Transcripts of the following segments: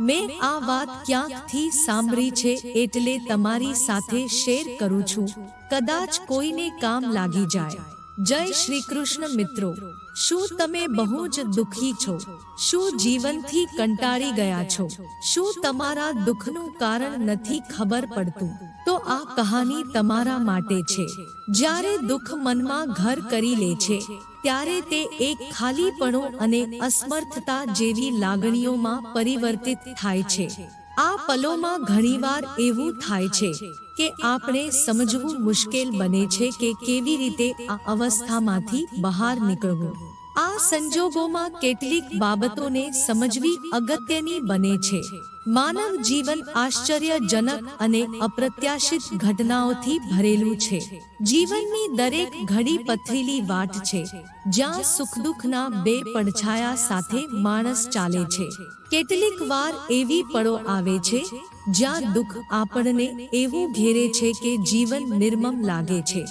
મેં આ વાત ક્યાંકથી સાંભળી છે એટલે તમારી સાથે શેર કરું છું. કદાચ કોઈને કામ લાગી જાય. જય શ્રી કૃષ્ણ મિત્રો, શું તમે બહુ જ દુખી છો? શું જીવનથી કંટાળી ગયા છો? શું તમારા દુઃખનું કારણ નથી ખબર પડતું? તો આ કહાની તમારા માટે છે. જ્યારે દુઃખ મનમાં ઘર કરી લે છે, ત્યારે તે એક ખાલીપણો અને અસમર્થતા જેવી લાગણીઓમાં પરિવર્તિત થાય છે. આ પલોમાં ઘણીવાર એવું થાય છે કે આપણે સમજવું મુશ્કેલ બને છે કે કેવી રીતે આ અવસ્થામાંથી બહાર નીકળવું. આ સંજોગોમાં કેટલીક બાબતોને સમજવી અગત્યની બને છે. માનવ જીવન આશ્ચર્યજનક અને અપ્રત્યાશિત ઘટનાઓથી ભરેલું છે. જીવનની દરેક ઘડી પથરીલી વાટ છે, જ્યાં સુખ દુઃખના બે પડછાયા સાથે માણસ ચાલે છે. કેટલીક વાર એવી પળો આવે છે, જ્યાં દુઃખ આપણને એવું ઘેરે છે કે જીવન નિર્મમ લાગે છે.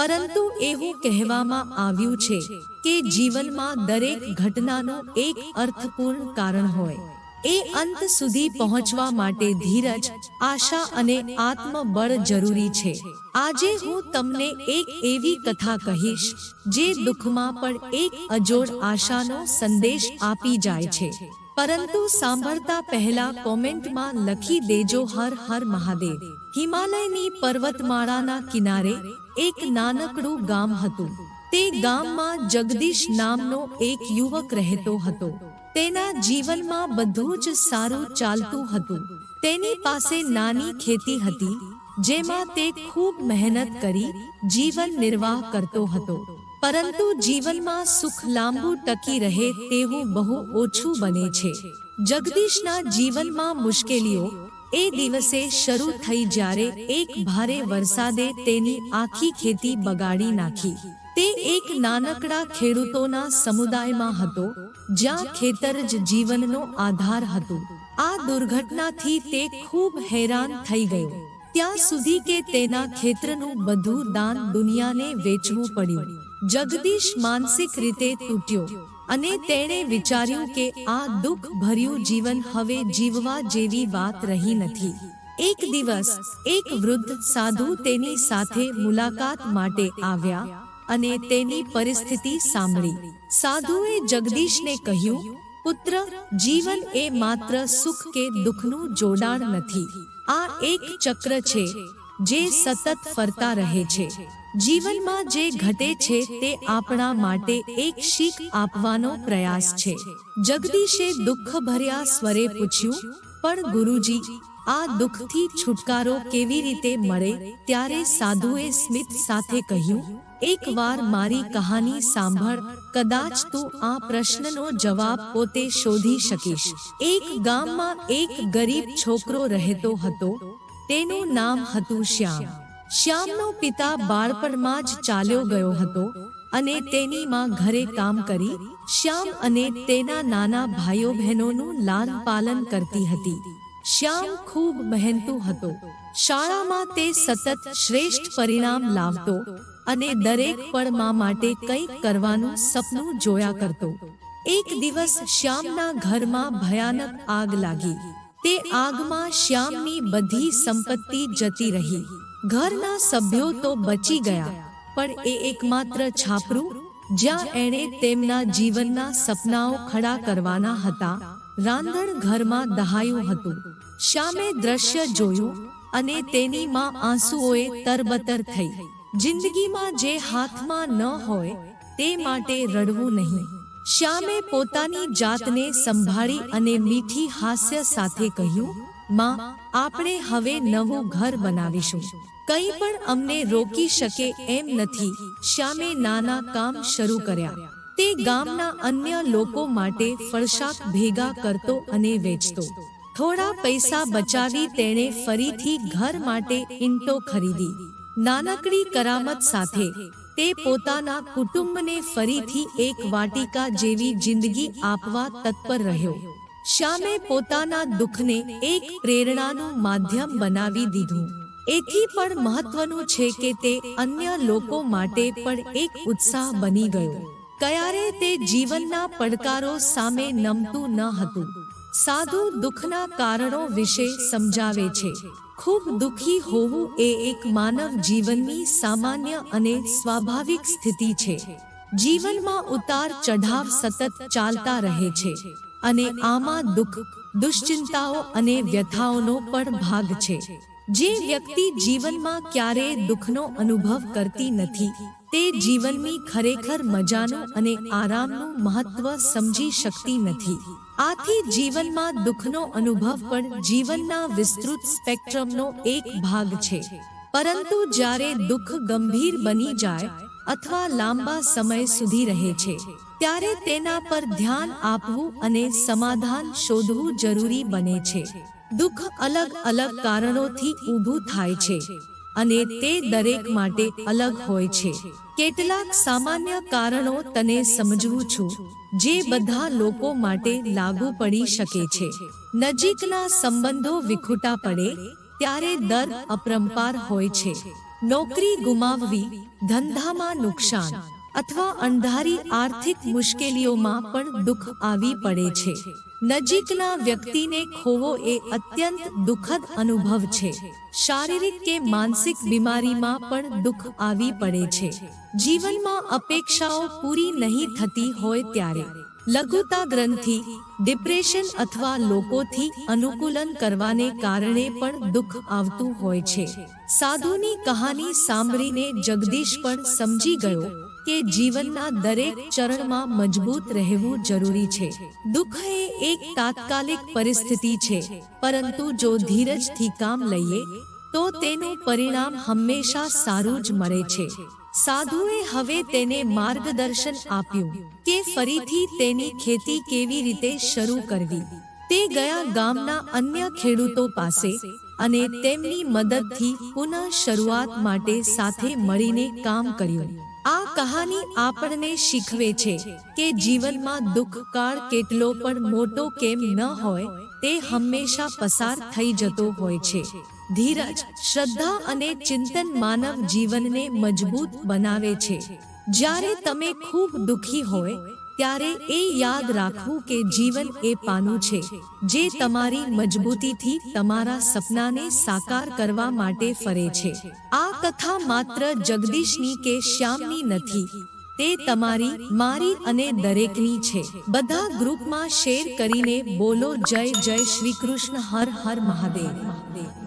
પરંતુ એવું કહેવામાં આવ્યું છે કે જીવનમાં દરેક ઘટનાનું એક અર્થપૂર્ણ કારણ હોય. એ અંત સુધી પહોંચવા માટે ધીરજ, આશા અને આત્મબળ જરૂરી છે. આજે હું તમને એક એવી કથા કહીશ, જે દુઃખમાં પણ એક અજોડ આશાનો સંદેશ આપી જાય છે. પરંતુ સાંભળતા પહેલા કોમેન્ટમાં લખી દેજો હર હર મહાદેવ. હિમાલયની પર્વતમાળાના કિનારે એક નાનકડું ગામ હતું. તે ગામમાં જગદીશ નામનો એક યુવક રહેતો હતો. તેના જીવનમાં બધું જ સારું ચાલતું હતું. તેની પાસે નાની ખેતી હતી, જેમાં તે ખૂબ મહેનત કરી જીવન નિર્વાહ કરતો હતો. પરંતુ જીવનમાં સુખ લાંબુ ટકી રહે તેવું બહુ ઓછું બને છે. જગદીશના જીવનમાં મુશ્કેલીઓ એ દિવસે શરૂ થઈ જ્યારે એક ભારે વરસાદે તેની આખી ખેતી બગાડી નાખી. તે એક નાનકડા ખેડૂતોના સમુદાયમાં હતો, જ્યાં ખેતર જ જીવનનો આધાર હતો. આ દુર્ઘટનાથી તે ખૂબ હેરાન થઈ ગયો. ત્યાં સુધી કે તેના ખેતરનું બધું દાન દુનિયાને વેચવું પડ્યું. જગદીશ માનસિક રીતે તૂટ્યો. અને તેણે વિચાર્યું કે આ દુઃખ ભર્યું જીવન હવે જીવવા જેવી વાત રહી નથી. એક દિવસ એક વૃદ્ધ સાધુ તેની સાથે મુલાકાત માટે આવ્યા અને તેની પરિસ્થિતિ સાંભળી. સાધુએ જગદીશને કહ્યું પુત્ર જીવન એ માત્ર સુખ કે દુઃખનું જોડાણ નથી. આ એક ચક્ર છે. જે સતત ફરતા રહે છે. જીવનમાં જે ઘટે છે તે આપણા માટે એક શીખ આપવાનો પ્રયાસ છે. જગદીશે દુઃખ ભર્યા સ્વરે પૂછ્યું, પણ ગુરુજી, આ દુઃખથી છુટકારો કેવી રીતે મળે? ત્યારે સાધુએ સ્મિત સાથે કહ્યું, એકવાર મારી કહાની સાંભળ, કદાચ તું આ પ્રશ્નનો જવાબ પોતે શોધી શકીશ. એક ગામમાં એક ગરીબ છોકરો રહેતો હતો તેનું નામ હતું શ્યામ. શ્યામનો પિતા બાળપણમાં જ ચાલ્યો ગયો હતો અને તેની માં ઘરે કામ કરી શ્યામ અને તેના નાના ભાઈઓ બહેનોનું લાન પાલન કરતી હતી. શ્યામ ખૂબ મહેનતુ હતો. શાળામાં તે સતત શ્રેષ્ઠ પરિણામ લાવતો અને દરેક પળમાં માટે કંઈક કરવાનું સપનું જોયા કરતો. એક દિવસ શ્યામના ઘરમાં ભયાનક આગ લાગી. તે આગમાં શ્યામની બધી સંપત્તિ જતી રહી. ઘરના સભ્યો તો બચી ગયા, પણ એ એકમાત્ર છાપરું, જ્યાં એણે તેમના જીવનના સપનાઓ ખડા કરવાના હતા, રાંધણ ઘરમાં દહાયું હતું. શ્યામે દ્રશ્ય જોયું અને તેની માં આંસુઓએ તરબતર થઈ. જિંદગીમાં જે હાથમાં ન હોય, તે માટે રડવું નહીં. શ્યામે પોતાની જાતને સંભાળી અને મીઠી હાસ્ય સાથે કહ્યું, માં, આપણે હવે નવું ઘર બનાવીશું. કંઈ પણ અમને રોકી શકે એમ નથી. શ્યામે નાના કામ શરૂ કર્યા. તે ગામના અન્ય લોકો માટે ફળશાક ભેગા કરતો અને વેચતો. થોડા પૈસા બચાવી તેણે ફરીથી ઘર માટે ઈંટો ખરીદી. નાનકડી કરામત સાથે તે પોતાના કુટુંબને ફરીથી એક વાટિકા જેવી જિંદગી આપવા તત્પર રહ્યો. શ્યામે પોતાના દુઃખને એક પ્રેરણાનું માધ્યમ બનાવી દીધું. એથી પણ મહત્વનું છે કે તે અન્ય લોકો માટે પણ એક ઉત્સાહ બની ગયો. ક્યારે તે જીવનના પડકારો સામે નમતું ન હતું. સાધુ દુઃખના કારણો વિશે સમજાવે છે. ખૂબ દુઃખી હોવું એ એક માનવ જીવનની સામાન્ય અને સ્વાભાવિક સ્થિતિ છે. જીવનમાં ઉતાર ચઢાવ સતત ચાલતા રહે છે અને આમાં દુઃખ, દુશ્ચિંતાઓ અને વ્યથાઓનો પણ ભાગ છે. જે વ્યક્તિ જીવનમાં ક્યારેય દુઃખનો અનુભવ કરતી નથી, તે જીવનની ખરેખર મજાનું અને આરામનું મહત્વ સમજી શકતી નથી. આથી જીવનમાં દુઃખનો અનુભવ પણ જીવનના વિસ્તૃત સ્પેક્ટ્રમનો એક ભાગ છે. પરંતુ જ્યારે દુઃખ ગંભીર બની જાય અથવા લાંબા સમય સુધી રહે છે, ત્યારે તેના પર ધ્યાન આપવું અને સમાધાન શોધવું જરૂરી બને છે. દુઃખ અલગ અલગ કારણોથી ઊભું થાય છે. અને તે દરેક માટે અલગ હોય છે. કેટલાક સામાન્ય કારણો તને સમજવું છું, જે બધા લોકો માટે લાગુ પડી શકે છે. નજીકના સંબંધો વિખૂટા પડે, ત્યારે દર અપરંપાર હોય છે. નોકરી ગુમાવવી, ધંધામાં નુકસાન અથવા અંધારી આર્થિક મુશ્કેલીઓમાં પણ દુઃખ આવી પડે છે. નજીકના વ્યક્તિને ખોવો એ અત્યંત દુઃખદ અનુભવ છે. શારીરિક કે માનસિક બીમારીમાં પણ દુઃખ આવી પડે છે. જીવનમાં અપેક્ષાઓ પૂરી નહીં થતી હોય ત્યારે લઘુતા ગ્રંથિ, ડિપ્રેશન અથવા લોકોથી અનુકૂલન કરવાને કારણે પણ દુઃખ આવતું હોય છે. સાધુની કહાની સાંભળીને જગદીશ પણ સમજી ગયો. કે જીવનના દરેક ચરણમાં મજબૂત રહેવું જરૂરી છે. દુઃખ એ એક તાત્કાલિક પરિસ્થિતિ છે, પરંતુ જો ધીરજથી કામ લઈએ, તો તેનું પરિણામ હંમેશા સારું જ મળે છે. સાધુએ હવે તેને માર્ગદર્શન આપ્યું કે ફરીથી તેની ખેતી કેવી રીતે શરૂ કરવી. તે ગયા ગામના અન્ય ખેડૂતો પાસે અને તેમની મદદથી પુનઃ શરૂઆત માટે સાથે મળીને કામ કર્યું. આ કહાની આપણને શીખવે છે કે જીવનમાં દુઃખકાળ કેટલો પણ મોટો કેમ ન હોય, તે હંમેશા પસાર થઈ જતો હોય છે. ધીરજ, શ્રદ્ધા અને ચિંતન માનવ જીવનને મજબૂત બનાવે છે. જ્યારે તમે ખૂબ દુઃખી હોય ત્યારે એ યાદ રાખવું કે જીવન એ પાનું છે, જે તમારી મજબૂતીથી તમારા સપનાને સાકાર કરવા માટે ફરે છે. આ કથા માત્ર જગદીશની કે શ્યામની નથી, તે તમારી, મારી અને દરેકની છે. બધા ગ્રુપમાં શેર કરીને બોલો જય જય શ્રી કૃષ્ણ, હર હર મહાદેવ.